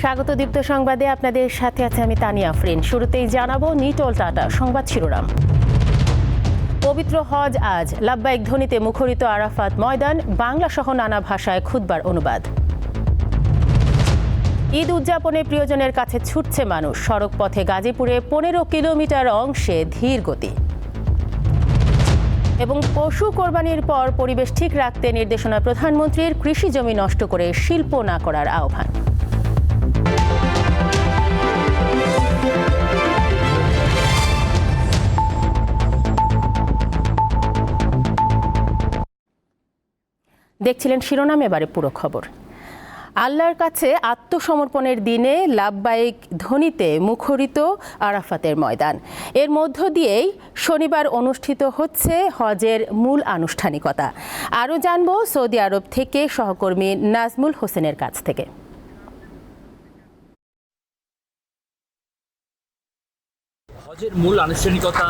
স্বাগত দীপ্ত সংবাদে আপনাদের সাথে আছে আমি তানিয়া আফরিন। শুরুতেই জানাব নিটল টাটা সংবাদ শিরোনাম। পবিত্র হজ আজ লাব্বাইক ধ্বনিতে মুখরিত আরাফাত ময়দান, বাংলা সহ নানা ভাষায় খুদবার অনুবাদ। ঈদ উদযাপনে প্রিয়জনের কাছে ছুটছে মানুষ। সড়ক পথে গাজীপুরে পনেরো কিলোমিটার অংশে ধীর গতি। এবং পশু কোরবানির পর পরিবেশ ঠিক রাখতে নির্দেশনা প্রধানমন্ত্রীর, কৃষি জমি নষ্ট করে শিল্প না করার আহ্বান। দেখছিলেন শিরোনাম এবারে পুরো খবর। আল্লাহর কাছে আত্মসমর্পণের দিনে লাভবাহিক ধ্বনিতে মুখরিত আরাফাতের ময়দান। এর মধ্য দিয়েই শনিবার অনুষ্ঠিত হচ্ছে হজের মূল আনুষ্ঠানিকতা। আরও জানব সৌদি আরব থেকে সহকর্মী নাজমুল হোসেনের কাছ থেকে। হজের মূল আনুষ্ঠানিকতা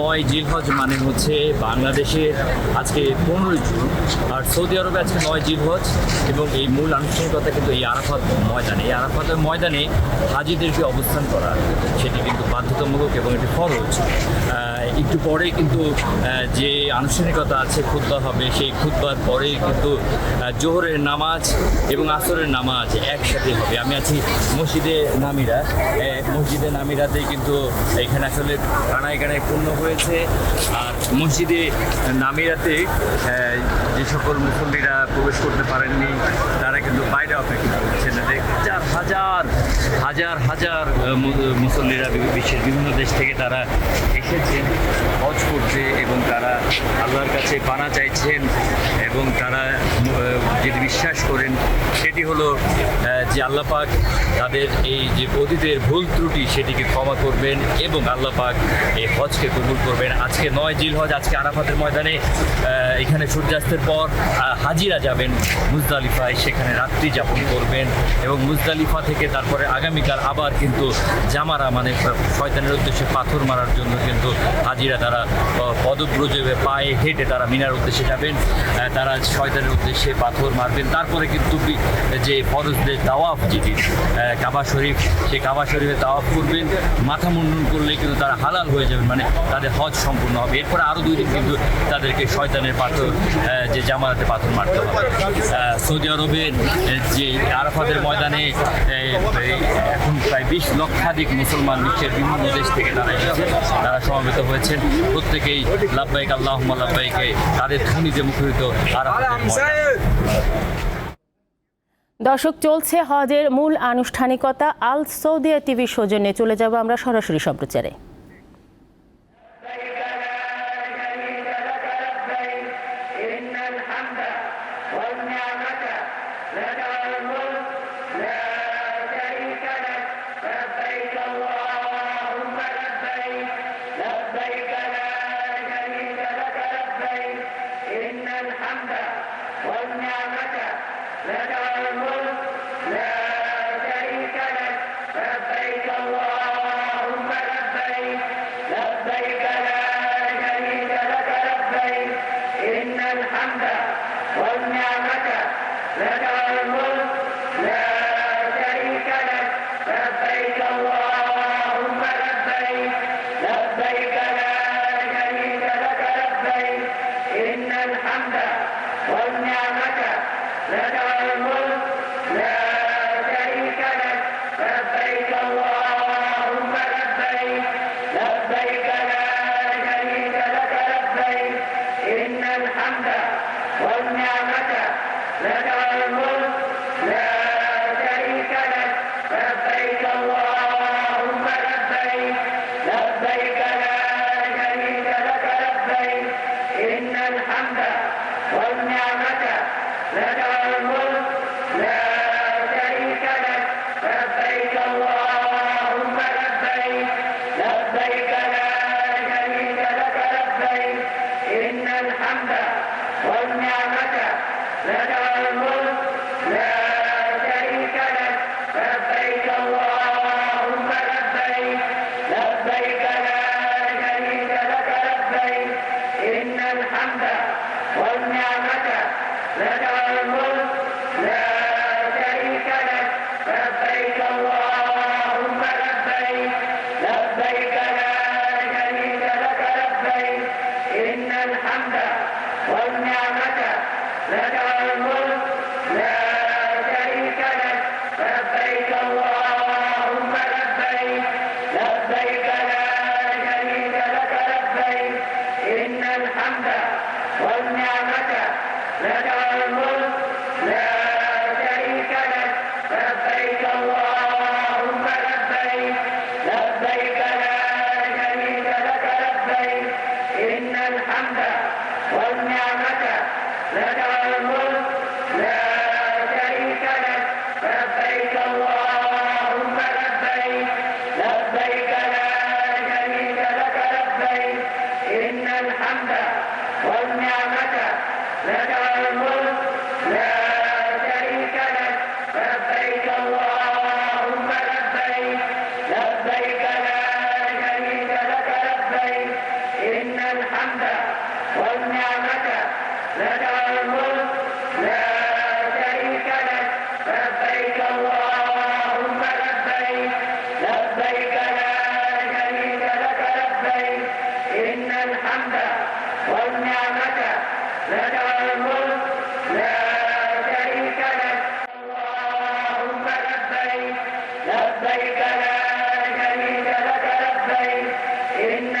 নয় জিলহজ মানে হচ্ছে বাংলাদেশের আজকে পনেরোই জুন, আর সৌদি আরবে আজকে নয় জিলহজ এবং এই মূল আনুষ্ঠানিকতা কিন্তু এই আরাফাত ময়দানে। এই আরাফাতের ময়দানে হাজিদেরকে অবস্থান করা সেটি কিন্তু বাধ্যতামূলক এবং এটি ফরজ। একটু পরে কিন্তু যে আনুষ্ঠানিকতা আছে খুদ্া হবে, সেই খুদ্বার পরে কিন্তু জোহরের নামাজ এবং আসরের নামাজ একসাথে হবে। আমি আছি মসজিদে নামিরা। মসজিদে নামিরাতে কিন্তু এখানে আসলে কানায় কানায় পূর্ণ হয়েছে। আর মসজিদে নামিরাতে যে সকল মুসল্লিরা প্রবেশ করতে পারেননি, তারা কিন্তু বাইরে অপেক্ষা করছেন। হাজার হাজার হাজার হাজার মুসল্লিরা বিশ্বের বিভিন্ন দেশ থেকে তারা এসেছেন, হজ করতে এবং তারা আল্লাহর কাছে পানা চাইছেন এবং তারা যেটি বিশ্বাস করেন সেটি হলো যে আল্লাহ পাক তাদের এই যে অতীতের ভুল ত্রুটি সেটিকে ক্ষমা করবেন এবং আল্লাহ পাক এই হজকে কবুল করবেন। আজকে নয় জিল হজ, আজকে আরাফাতের ময়দানে এখানে সূর্যাস্তের পর হাজিরা যাবেন, মুজদালিফায় সেখানে রাত্রি যাপন করবেন এবং মুজদালিফা থেকে তারপরে আগামীকাল আবার কিন্তু জামারা মানে শয়তানের উদ্দেশ্যে পাথর মারার জন্য কিন্তু হাজিরা তারা পদব্রজে পায়ে হেঁটে তারা মিনার উদ্দেশ্যে যাবেন। তারা শয়তানের উদ্দেশ্যে পাথর মারবেন। তারপরে কিন্তু যে ফরজদের তাওয়াফ যেটি কাবা শরীফ, সেই কাবা শরীফে তাওয়াফ করবেন। মাথা মুন্ডন করলে কিন্তু তারা হালাল হয়ে যাবেন মানে তাদের হজ সম্পূর্ণ হবে। এরপরে আরও দুই দিন কিন্তু তাদেরকে শয়তানের পাথর যে জামারাতে পাথর মারতে হবে। সৌদি আরবের যে আরাফাতের ময়দানে এখন প্রায় বিশ লক্ষাধিক মুসলমান বিশ্বের বিভিন্ন দেশ থেকে তারা এসেছে। তারা সমাবেত হয়েছেন। প্রত্যেকেই লাভবাইক আল্লাহ লাভবাইকে তাদের ধ্বনিতে মুখরিত আরাফাতের ময়দান। দর্শক, চলছে হজের মূল আনুষ্ঠানিকতা আল সৌদিয়া টিভির সৌজন্যে চলে যাব আমরা সরাসরি সম্প্রচারে।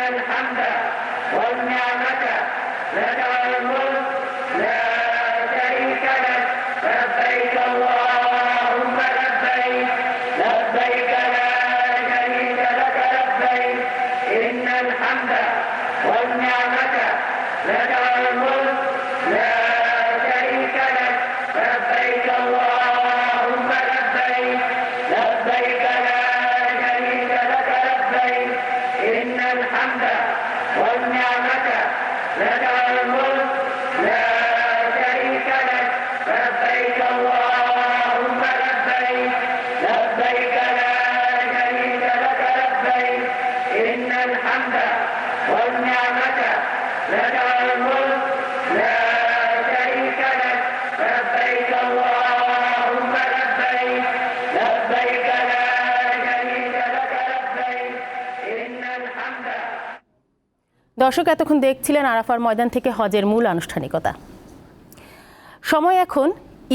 الحمد والنعمة لك والملك দর্শক এতক্ষণ দেখছিলেন আরাফার ময়দান থেকে হজের মূল আনুষ্ঠানিকতা। সময় এখন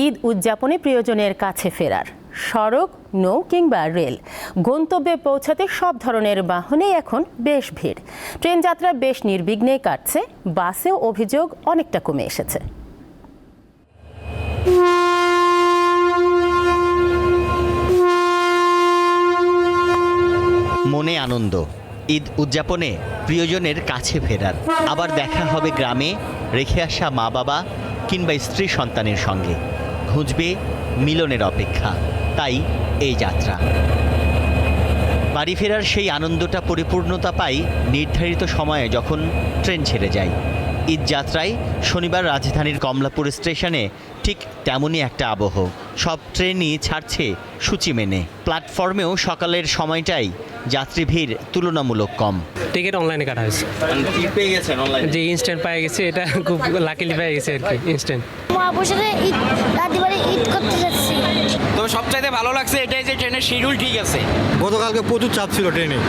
ঈদ উদযাপনে প্রিয়জনের কাছে ফেরার। সড়ক, নৌ কিংবা রেল, গন্তব্যে পৌঁছাতে সব ধরনের বাহনেই এখন বেশ ভিড়। ট্রেন যাত্রা বেশ নির্বিঘ্নেই কাটছে বাসেও অভিযোগ অনেকটা কমে এসেছে। মনে আনন্দ। ঈদ উদযাপনে প্রিয়জনের কাছে ফেরার। আবার দেখা হবে গ্রামে রেখে আসা মা বাবা কিংবা স্ত্রী সন্তানের সঙ্গে। ঘুঁজবে মিলনের অপেক্ষা। তাই এই যাত্রা। বাড়ি ফেরার সেই আনন্দটা পরিপূর্ণতা পাই নির্ধারিত সময়ে যখন ট্রেন ছেড়ে যায়। ঈদ যাত্রায় শনিবার রাজধানীর কমলাপুর স্টেশনে ঠিক তেমনই একটা আবহ। সব ট্রেনই ছাড়ছে সূচি মেনে। প্ল্যাটফর্মেও সকালের সময়টাই যাত্রী ভিড় তুলনামূলক কম। টিকিট অনলাইনে কাটা হয়েছে। পেয়ে গেছেন অনলাইন যে ইনস্ট্যান্ট পেয়ে গেছে। এটা খুব লাকিলি পেয়ে গেছে আর কি ইনস্ট্যান্ট ঈদ দাদি বাড়ি ঈদ করতে যাচ্ছি। তবে সবচাইতে ভালো লাগছে এটাই যে ট্রেনের শিডিউল ঠিক আছে। গতকালকে প্রচুর চাপ ছিল ট্রেনে।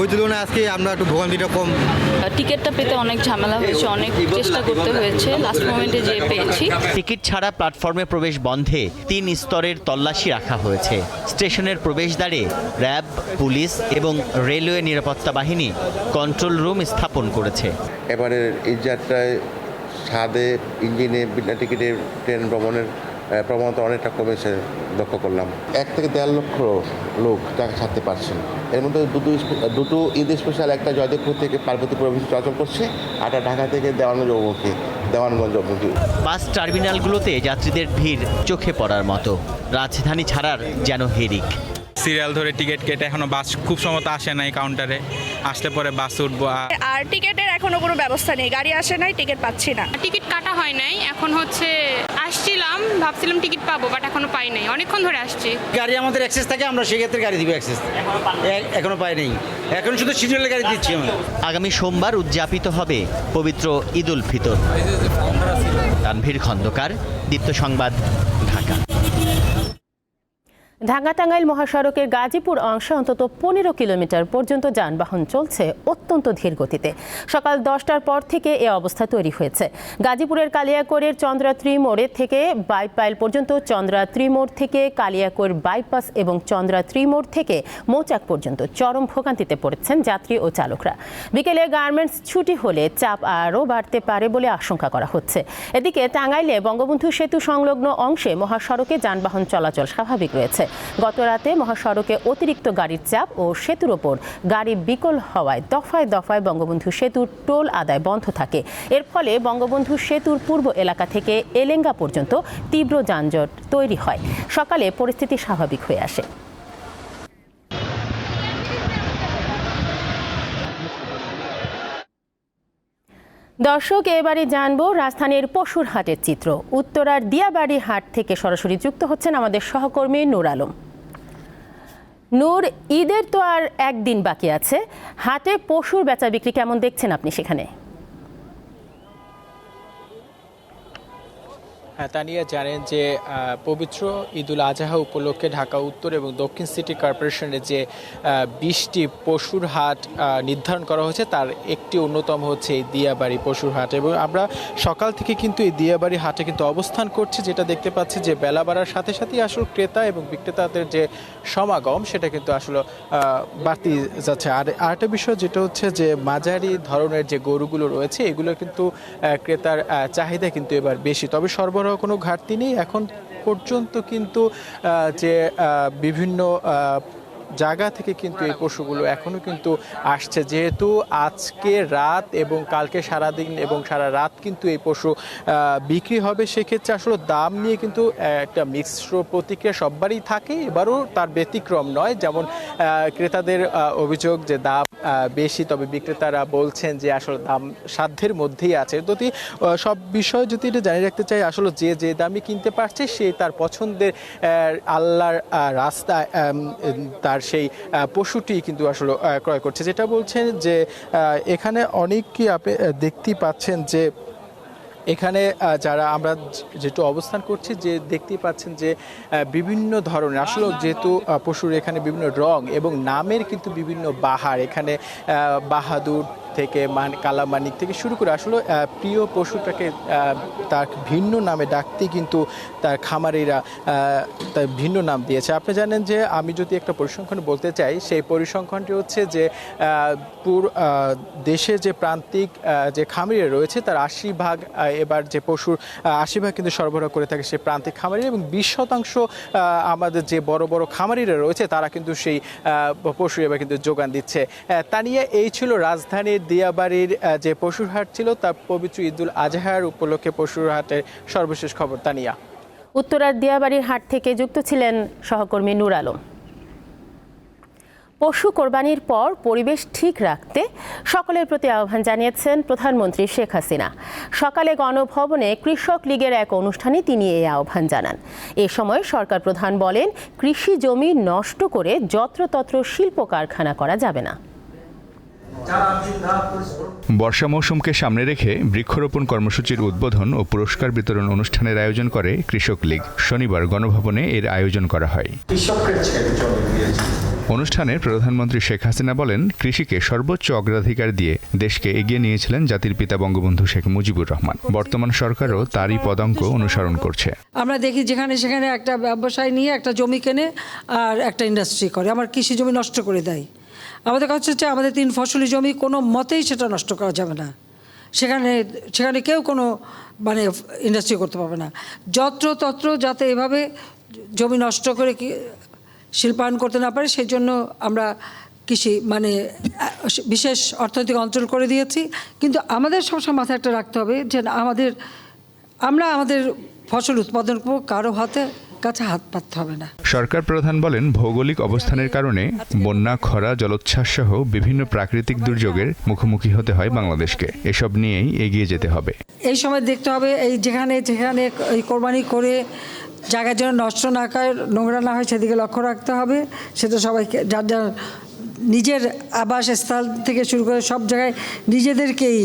ওই তুলনায় আজকে আমরা একটু ভোগান্তিটা কম। টিকিটটা পেতে অনেক ঝামেলা হয়েছে অনেক চেষ্টা করতে হয়েছে। লাস্ট মোমেন্টে যে পেয়েছি। টিকিট ছাড়া প্ল্যাটফর্মে প্রবেশ বন্ধে তিন স্তরের তল্লাশি রাখা হয়েছে। স্টেশনের প্রবেশদ্বারে র্যাব পুলিশ এবং রেলওয়ে নিরাপত্তা বাহিনী কন্ট্রোল রুম স্থাপন করেছে। এবারের এই যাত্রায় স্বাদে ইঞ্জিনে বিনা টিকিটের ট্রেন ভ্রমণের প্রবণতা অনেকটা কমেছে লক্ষ্য করলাম। এক থেকে দেড় লক্ষ লোক টাকা ছাড়তে পারছেন। এর মধ্যে দুটো দুটো ঈদ স্পেশাল একটা জয়দেবপুর থেকে পার্বতীপুর অভিমুখে চলাচল করছে আর ঢাকা থেকে দেওয়ানগঞ্জ অভিমুখী দেওয়ানগঞ্জ অভিমুখী। বাস টার্মিনালগুলোতে যাত্রীদের ভিড় চোখে পড়ার মতো। রাজধানী ছাড়ার যেন হেরিক। সিরিয়াল ধরে টিকিট কেটে এখনও বাস খুব সম্ভবত আসে নাই কাউন্টারে। আসলে পরে বাস উঠবো আর আর টিকিটের এখনও কোনো ব্যবস্থা নেই। গাড়ি আসে নাই টিকিট পাচ্ছি না। টিকিট কাটা হয় নাই। এখন হচ্ছে আসছিলাম ভাবছিলাম টিকিট পাবো বাট এখনও পাই নাই। অনেকক্ষণ ধরে আসছি। গাড়ি আমাদের অ্যাক্সেস থাকে আমরা সেক্ষেত্রে গাড়ি দিব অ্যাক্সেস এখনও পাই নাই। এখন শুধু শিডিউলের গাড়ি দিচ্ছি আমরা। আগামী সোমবার উদযাপিত হবে পবিত্র ঈদ উল ফিতর। তানভীর খন্দকার দীপ্ত সংবাদ ঢাকা। ঢাকা টাঙ্গাইল মহাসড়কের গাজীপুর অংশে অন্তত পনেরো কিলোমিটার পর্যন্ত যানবাহন চলছে অত্যন্ত ধীর গতিতে। সকাল দশটার পর থেকে এ অবস্থা তৈরি হয়েছে। গাজীপুরের কালিয়াকৈরের চন্দ্রাত্রি মোড়ে থেকে বাইপাইল পর্যন্ত, চন্দ্রাত্রি মোড় থেকে কালিয়াকৈর বাইপাস এবং চন্দ্রাত্রি মোড় থেকে মৌচাক পর্যন্ত চরম ভোগান্তিতে পড়েছেন যাত্রী ও চালকরা। বিকেলে গার্মেন্টস ছুটি হলে চাপ আরও বাড়তে পারে বলে আশঙ্কা করা হচ্ছে। এদিকে টাঙ্গাইলে বঙ্গবন্ধু সেতু সংলগ্ন অংশে মহাসড়কে যানবাহন চলাচল স্বাভাবিক রয়েছে। গত রাতে মহাসড়কে অতিরিক্ত গাড়ির চাপ ও সেতুর ওপর গাড়ি বিকল হওয়ায় দফায় দফায় বঙ্গবন্ধু সেতুর টোল আদায় বন্ধ থাকে। এর ফলে বঙ্গবন্ধু সেতুর পূর্ব এলাকা থেকে এলেঙ্গা পর্যন্ত তীব্র যানজট তৈরি হয়। সকালে পরিস্থিতি স্বাভাবিক হয়ে আসে। দর্শক, এবারে জানব রাজধানীর পশুর হাটের চিত্র। উত্তরার দিয়াবাড়ি হাট থেকে সরাসরি যুক্ত হচ্ছেন আমাদের সহকর্মী নূর আলম। নূর, ঈদের তো আর একদিন বাকি আছে। হাটে পশুর বেচা বিক্রি কেমন দেখছেন আপনি সেখানে? তানিয়া জানেন যে পবিত্র ঈদুল আজহা উপলক্ষে ঢাকা, উত্তর এবং দক্ষিণ সিটি কর্পোরেশনের যে বিশটি পশুর হাট নির্ধারণ করা হয়েছে, তার একটি অন্যতম হচ্ছে এই দিয়াবাড়ি পশুর হাট। এবং আমরা সকাল থেকে কিন্তু এই দিয়াবাড়ি হাটে কিন্তু অবস্থান করছি, যেটা দেখতে পাচ্ছি যে, বেলা বাড়ার সাথে সাথেই আসলে ক্রেতা এবং বিক্রেতাদের যে সমাগম, সেটা কিন্তু আসলে বাড়তি যাচ্ছে। আর আরেকটা বিষয় যেটা হচ্ছে যে, মাঝারি ধরনের যে গরুগুলো রয়েছে, এগুলো কিন্তু ক্রেতার চাহিদা কিন্তু এবার বেশি। তবে সরবরাহ কোনো ঘাটতি নেই। এখন পর্যন্ত কিন্তু যে বিভিন্ন জায়গা থেকে কিন্তু এই পশুগুলো এখনও কিন্তু আসছে। যেহেতু আজকে রাত এবং কালকে সারা দিন এবং সারা রাত কিন্তু এই পশু বিক্রি হবে, সেক্ষেত্রে আসলে দাম নিয়ে কিন্তু একটা মিশ্র প্রতিক্রিয়া সববারই থাকে। এবারও তার ব্যতিক্রম নয়। যেমন ক্রেতাদের অভিযোগ যে দাম বেশি, তবে বিক্রেতারা বলছেন যে আসলে দাম সাধ্যের মধ্যেই আছে। যদি সব বিষয় যদি এটা জানিয়ে রাখতে চাই, আসলে যে যে দামে কিনতে পারছে, সে তার পছন্দের আল্লাহর রাস্তা তার সেই পশুটি কিন্তু আসলে ক্রয় করছে। যেটা বলছেন যে এখানে অনেকই আপনি দেখতেই পাচ্ছেন যে এখানে যারা আমরা যেহেতু অবস্থান করছি, যে দেখতেই পাচ্ছেন যে বিভিন্ন ধরনের, আসলে যেহেতু পশুর এখানে বিভিন্ন রং এবং নামের কিন্তু বিভিন্ন বাহার। এখানে বাহাদুর থেকে, মান, কালামানিক থেকে শুরু করে আসলে প্রিয় পশুটাকে তার ভিন্ন নামে ডাকতে কিন্তু তার খামারিরা তার ভিন্ন নাম দিয়েছে। আপনি জানেন যে আমি যদি একটা পরিসংখ্যান বলতে চাই, সেই পরিসংখ্যানটি হচ্ছে যে পুর দেশে যে প্রান্তিক যে খামারিরা রয়েছে, তার আশি ভাগ এবার যে পশুর আশি ভাগ কিন্তু সরবরাহ করে থাকে সেই প্রান্তিক খামারি এবং বিশ শতাংশ আমাদের যে বড় বড় খামারিরা রয়েছে, তারা কিন্তু সেই পশু এবার কিন্তু যোগান দিচ্ছে। তা নিয়ে এই ছিল রাজধানীর দিয়াবাড়ির যে পশুর হাট ছিল তার পবিত্র ঈদুল আজহার উপলক্ষে পশুর হাটের সর্বশেষ খবর তানিয়া উত্তরার দিয়াবাড়ির হাট থেকে যুক্ত ছিলেন সহকর্মী নূর আলম। পশু কোরবানির পর পরিবেশ ঠিক রাখতে সকলের প্রতি আহ্বান জানিয়েছেন প্রধানমন্ত্রী শেখ হাসিনা। সকালে গণভবনে কৃষক লীগের এক অনুষ্ঠানে তিনি এই আহ্বান জানান। এ সময় সরকার প্রধান বলেন, কৃষি জমি নষ্ট করে যত্রতত্র শিল্প কারখানা করা যাবে না। বর্ষা মৌসুমকে সামনে রেখে বৃক্ষরোপণ কর্মসূচির উদ্বোধন ও পুরস্কার বিতরণ অনুষ্ঠানের আয়োজন করে কৃষক লীগ। শনিবার গণভবনে এর আয়োজন করা হয়। অনুষ্ঠানে প্রধানমন্ত্রী শেখ হাসিনা বলেন, কৃষিকে সর্বোচ্চ অগ্রাধিকার দিয়ে দেশকে এগিয়ে নিয়েছিলেন জাতির পিতা বঙ্গবন্ধু শেখ মুজিবুর রহমান। বর্তমান সরকারও তারই পদাঙ্ক অনুসরণ করছে। আমরা দেখি যেখানে সেখানে একটা ব্যবসায় নিয়ে একটা জমি কেনে আর একটা ইন্ডাস্ট্রি করে। আমার কৃষি জমি নষ্ট করে দেয়। আমাদের কাছে হচ্ছে আমাদের তিন ফসলি জমি, কোনো মতেই সেটা নষ্ট করা যাবে না। সেখানে সেখানে কেউ কোনো মানে ইন্ডাস্ট্রি করতে পারবে না। যত্র তত্র যাতে এভাবে জমি নষ্ট করে কি, শিল্পায়ন করতে না পারে সেই জন্য আমরা কৃষি মানে বিশেষ অর্থনৈতিক অঞ্চল করে দিয়েছি। কিন্তু আমাদের সবসময় মাথায় একটা রাখতে হবে যে আমাদের, আমরা আমাদের ফসল উৎপাদন করব কারও হাতে। কাছে হাত পাততে হবে না। সরকার প্রধান বলেন ভৌগোলিক অবস্থানের কারণে বন্যা খরা জলোচ্ছ্বাস সহ বিভিন্ন প্রাকৃতিক দুর্যোগের মুখোমুখি হতে হয় বাংলাদেশকে। এসব নিয়েই এগিয়ে যেতে হবে। এই সময় দেখতে হবে এই যেখানে যেখানে এই কোরবানি করে জায়গা যেন নষ্ট না হয় নোংরা না হয় সেদিকে লক্ষ্য রাখতে হবে। সেটা সবাইকে যার যার নিজের আবাসস্থল থেকে শুরু করে সব জায়গায় নিজেদেরকেই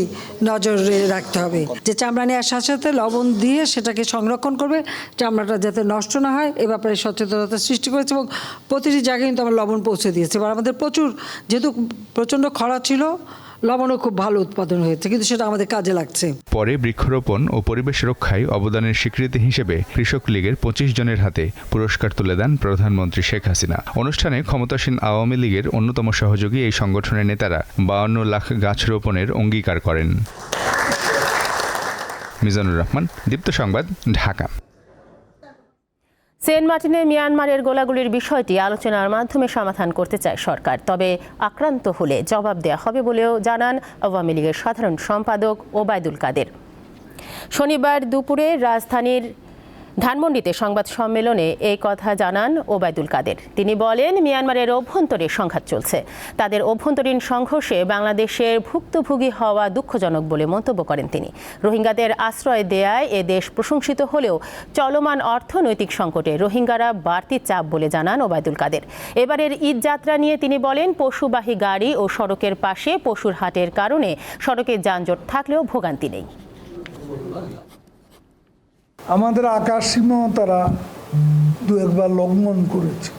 নজরে রাখতে হবে। যে চামড়া নেওয়ার সাথে সাথে লবণ দিয়ে সেটাকে সংরক্ষণ করবে, চামড়াটা যাতে নষ্ট না হয়, এ ব্যাপারে সচেতনতা সৃষ্টি করেছে এবং প্রতিটি জায়গায় কিন্তু আমরা লবণ পৌঁছে দিয়েছে। এবার আমাদের প্রচুর, যেহেতু প্রচণ্ড খরা ছিল লবণও খুব ভালো উৎপাদন হয়েছে, কিন্তু সেটা আমাদের কাজে লাগছে। পরে বৃক্ষরোপণ ও পরিবেশ রক্ষায় অবদানের স্বীকৃতি হিসেবে কৃষক লীগের পঁচিশ জনের হাতে পুরস্কার তুলে দেন প্রধানমন্ত্রী শেখ হাসিনা। অনুষ্ঠানে ক্ষমতাসীন আওয়ামী লীগের অন্যতম সহযোগী এই সংগঠনের নেতারা বাউন্ন লাখ গাছ রোপণের অঙ্গীকার করেন। মিজানুর রহমান, দীপ্ত সংবাদ, ঢাকা। সেন্ট মার্টিনে মিয়ানমারের গোলাগুলির বিষয়টি আলোচনার মাধ্যমে সমাধান করতে চায় সরকার। তবে আক্রান্ত হলে জবাব দেয়া হবে বলেও জানান আওয়ামী লীগের সাধারণ সম্পাদক ওবায়দুল কাদের। শনিবার দুপুরে রাজধানীর ধানমন্ডিতে সংবাদ সম্মেলনে এই কথা জানান ওবায়দুল কাদের। তিনি বলেন, মিয়ানমারের অভ্যন্তরে সংঘাত চলছে। তাদের অভ্যন্তরীণ সংঘর্ষে বাংলাদেশের ভুক্তভোগী হওয়া দুঃখজনক বলে মন্তব্য করেন তিনি। রোহিঙ্গাদের আশ্রয় দেয়ায় এ দেশ প্রশংসিত হলেও চলমান অর্থনৈতিক সংকটে রোহিঙ্গারা বাড়তি চাপ বলে জানান ওবায়দুল কাদের। এবারের ঈদ যাত্রা নিয়ে তিনি বলেন, পশুবাহী গাড়ি ও সড়কের পাশে পশুর হাটের কারণে সড়কে যানজট থাকলেও ভোগান্তি নেই। আমাদের আকাশ সীমাও তারা দু একবার লঙ্ঘন করেছে।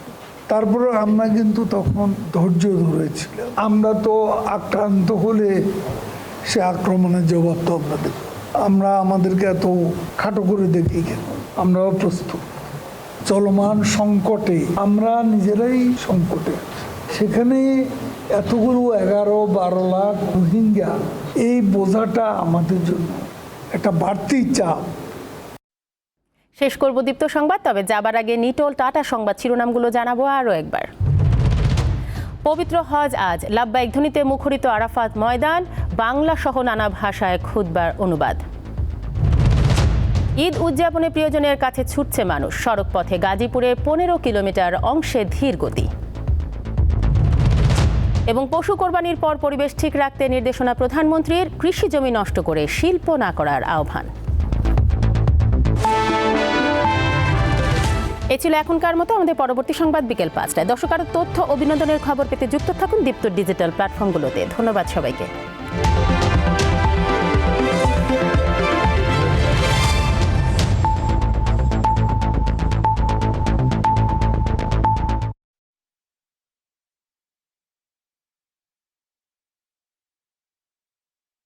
তারপরে আমরা কিন্তু তখন ধৈর্য ধরেছিলাম। আমরা তো আক্রান্ত হলে সে আক্রমণের জবাব তো আমরা দেব। আমরা আমাদেরকে এত খাটো করে দেখি কেন আমরাও প্রস্তুত। চলমান সংকটে আমরা নিজেরাই সংকটে সেখানে এতগুলো এগারো, বারো লাখ রোহিঙ্গা, এই বোঝাটা আমাদের জন্য একটা বাড়তি চাপ। শেষ করব দীপ্ত সংবাদ, তবে যাবার আগে নিটোল টাটা সংবাদ শিরোনামগুলো জানাব আরও একবার। পবিত্র হজ আজ লাভবাহিক ধ্বনিতে মুখরিত আরাফাত ময়দান, বাংলা সহ নানা ভাষায় খুদবার অনুবাদ। ঈদ উদযাপনে প্রিয়জনের কাছে ছুটছে মানুষ সড়ক পথে গাজীপুরের পনেরো কিলোমিটার অংশে ধীর গতি। এবং পশু কোরবানির পর পরিবেশ ঠিক রাখতে নির্দেশনা প্রধানমন্ত্রীর, কৃষি জমি নষ্ট করে শিল্প না করার আহ্বান। এ ছিল এখনকার মতো, আমাদের পরবর্তী সংবাদ বিকেল পাঁচটায়। দর্শক, আরও তথ্য অভিনন্দনের খবর পেতে যুক্ত থাকুন দীপ্ত ডিজিটাল প্ল্যাটফর্মগুলোতে। ধন্যবাদ সবাইকে।